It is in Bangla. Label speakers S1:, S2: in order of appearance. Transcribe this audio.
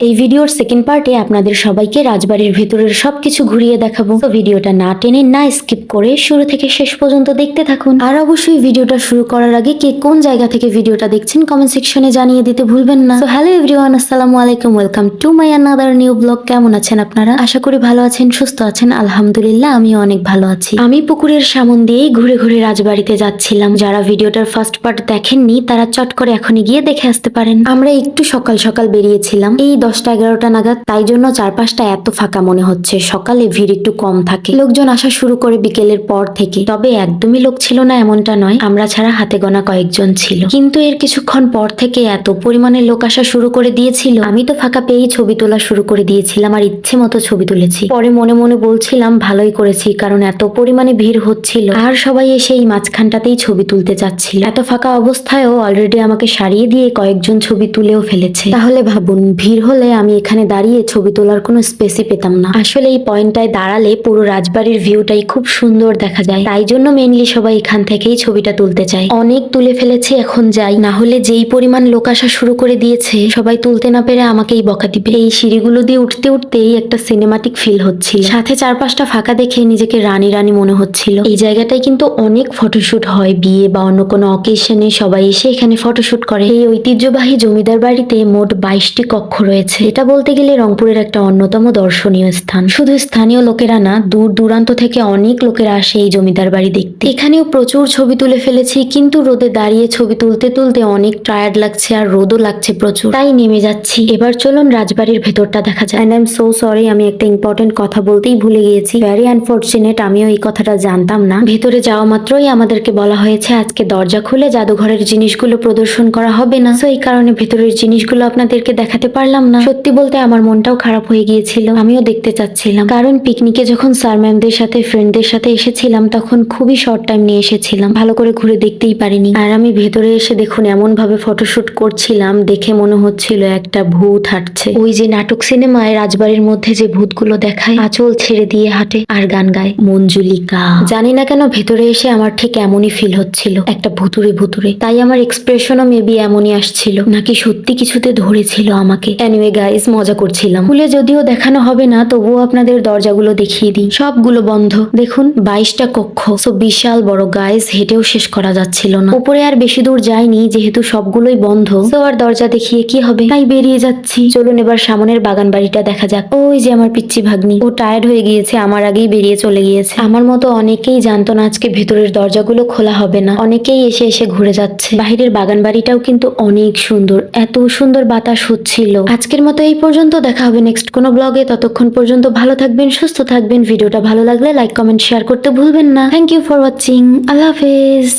S1: এই ভিডিওর সেকেন্ড পার্টে আপনাদের সবাইকে রাজবাড়ির ভেতরের সবকিছু ঘুরিয়ে দেখাবো। তো ভিডিওটা না টেনে, না স্কিপ করে শুরু থেকে শেষ পর্যন্ত দেখতে থাকুন। আর অবশ্যই ভিডিওটা শুরু করার আগে কে কোন জায়গা থেকে ভিডিওটা দেখছেন কমেন্ট সেকশনে জানিয়ে দিতে ভুলবেন না। তো হ্যালো এভরিওয়ান আসসালামু আলাইকুম welcome to my another new blog কেমন আছেন আপনারা? আশা করি ভালো আছেন, সুস্থ আছেন, আলহামদুলিল্লাহ আমি অনেক ভালো আছি। আমি পুকুরের সামন দিয়েই ঘুরে ঘুরে রাজবাড়িতে যাচ্ছিলাম। যারা ভিডিওটার ফার্স্ট পার্ট দেখেননি, তারা চট করে এখনই গিয়ে দেখে আসতে পারেন। আমরা একটু সকাল সকাল বেরিয়েছিলাম। এই দশটা এগারোটা নাগাদ, তাই জন্য চারপাশটা এত ফাঁকা মনে হচ্ছে। সকালে ভিড় একটু কম থাকে। লোকজন আসা শুরু করে বিকেলের পর থেকে। তবে একদমই লোক ছিল না এমনটা নয়। আমরা ছাড়া হাতে গোনা কয়েকজন ছিল। কিন্তু এর কিছুক্ষণ পর থেকে এত পরিমাণে লোক আসা শুরু করে দিয়েছিল। আমি তো ফাঁকা পেয়েই ছবি তোলা শুরু করে দিয়েছিলাম আর ইচ্ছে মতো ছবি তুলেছি। পরে মনে মনে বলছিলাম, ভালোই করেছি, কারণ এত পরিমাণে ভিড় হচ্ছিল। আর সবাই এসে এই মাঝখানটাতেই ছবি তুলতে চাচ্ছিল। এত ফাঁকা অবস্থায়ও অলরেডি আমাকে সারিয়ে দিয়ে কয়েকজন ছবি তুলেও ফেলেছে। তাহলে ভাবুন, ভিড় আমি এখানে দাঁড়িয়ে ছবি তোলার কোনো স্পেসই পেতাম না। আসলে এই পয়েন্টটায় দাঁড়ালে পুরো রাজবাড়ির ভিউটাই খুব সুন্দর দেখা যায়। তাই জন্য মেনলি সবাই এখান থেকেই ছবিটা তুলতে চায়। অনেক তুলে ফেলেছে, এখন যাই। না হলে যেই পরিমাণ লোক আসা শুরু করে দিয়েছে, সবাই তুলতে না পেরে আমাকেই বকা দিবে। এই সিঁড়িগুলো দিয়ে উঠতে উঠতেই একটা সিনেমাটিক ফিল হচ্ছিল। সাথে চারপাশটা ফাঁকা দেখে নিজেকে রানী রানী মনে হচ্ছিল। এই জায়গাটায় কিন্তু অনেক ফটোশুট হয়। বিয়ে বা অন্য কোনো অকেশনে সবাই এসে এখানে ফটোশুট করে। এই ঐতিহ্যবাহী জমিদার বাড়িতে মোট বাইশটি কক্ষ রয়েছে। এটা বলতে গেলে রংপুরের একটা অন্যতম দর্শনীয় স্থান। শুধু স্থানীয় লোকেরা না, দূর দূরান্ত থেকে অনেক লোকেরা আসে এই জমিদার বাড়ি দেখতে। এখানেও প্রচুর ছবি তুলে ফেলেছি, কিন্তু রোদে দাঁড়িয়ে ছবি তুলতে তুলতে অনেক টায়ার্ড লাগছে আর রোদও লাগছে প্রচুর। তাই নেমে যাচ্ছি। এবার চলুন রাজবাড়ির ভেতরটা দেখা যায় আই এম সো সরি আমি একটা ইম্পর্টেন্ট কথা বলতেই ভুলে গিয়েছি। ভ্যারি আনফর্চুনেট আমিও এই কথাটা জানতাম না। ভেতরে যাওয়া মাত্রই আমাদেরকে বলা হয়েছে, আজকে দরজা খুলে জাদুঘরের জিনিসগুলো প্রদর্শন করা হবে না। তো এই কারণে ভেতরের জিনিসগুলো আপনাদেরকে দেখাতে পারলাম না। সত্যি বলতে আমার মনটাও খারাপ হয়ে গিয়েছিল। আমিও দেখতে চাচ্ছিলাম। কারণ পিকনিকে যখন স্যার ম্যামদের সাথে, ফ্রেন্ডদের সাথে এসেছিলাম, তখন খুবই শর্ট টাইম নিয়ে এসেছিলাম। ভালো করে ঘুরে দেখতেই পারিনি। আর আমি ভেতরে এসে দেখুন এমন ভাবে ফটোশুট করছিলাম, দেখে মনে হচ্ছিল একটা ভূত হাঁটছে। ওই যে নাটক সিনেমায় রাজবাড়ির মধ্যে যে ভূতগুলো দেখায়, আঁচল ছেড়ে দিয়ে হাঁটে আর গান গায়। মঞ্জুলিকা। জানি না কেন ভেতরে এসে আমার ঠিক এমনই ফিল হচ্ছিল। একটা ভুতুরে ভুতুরে। তাই আমার এক্সপ্রেশনও মেবি এমনই আসছিল। নাকি সত্যি কিছুতে ধরেছিল আমাকে। এনিওয়ে গাইস মজা করছিলাম। খুলে যদিও দেখানো হবে না, তবুও আপনাদের দরজাগুলো দেখিয়ে দিই। সবগুলো বন্ধ। দেখুন, বাইশটা কক্ষ। সো বিশাল বড় গাইস হেঁটেও শেষ করা যাচ্ছিল না। উপরে আর বেশি দূর যায়নি যেহেতু সবগুলোই বন্ধ। তো আর দরজা দেখিয়ে কি হবে? তাই বেরিয়ে যাচ্ছি। চলুন এবার সামনের বাগান বাড়িটা দেখা যাক। ওই যে আমার পিচ্ছি ভাগ্নি। ও টায়ার্ড হয়ে গিয়েছে, আমার আগেই বেরিয়ে চলে গিয়েছে। আমার মতো অনেকেই জানতো না আজকে ভেতরের দরজাগুলো খোলা হবে না। অনেকেই এসে এসে ঘুরে যাচ্ছে। বাহিরের বাগান বাড়িটাও কিন্তু অনেক সুন্দর। এত সুন্দর বাতাস হচ্ছিল। আজকের মতো এই পর্যন্ত। দেখা হবে নেক্সট কোনো ব্লগে ততক্ষণ পর্যন্ত ভালো থাকবেন, সুস্থ থাকবেন। ভিডিওটা ভালো লাগলে লাইক কমেন্ট শেয়ার করতে ভুলবেন না। Thank you for watching Allah হাফেজ।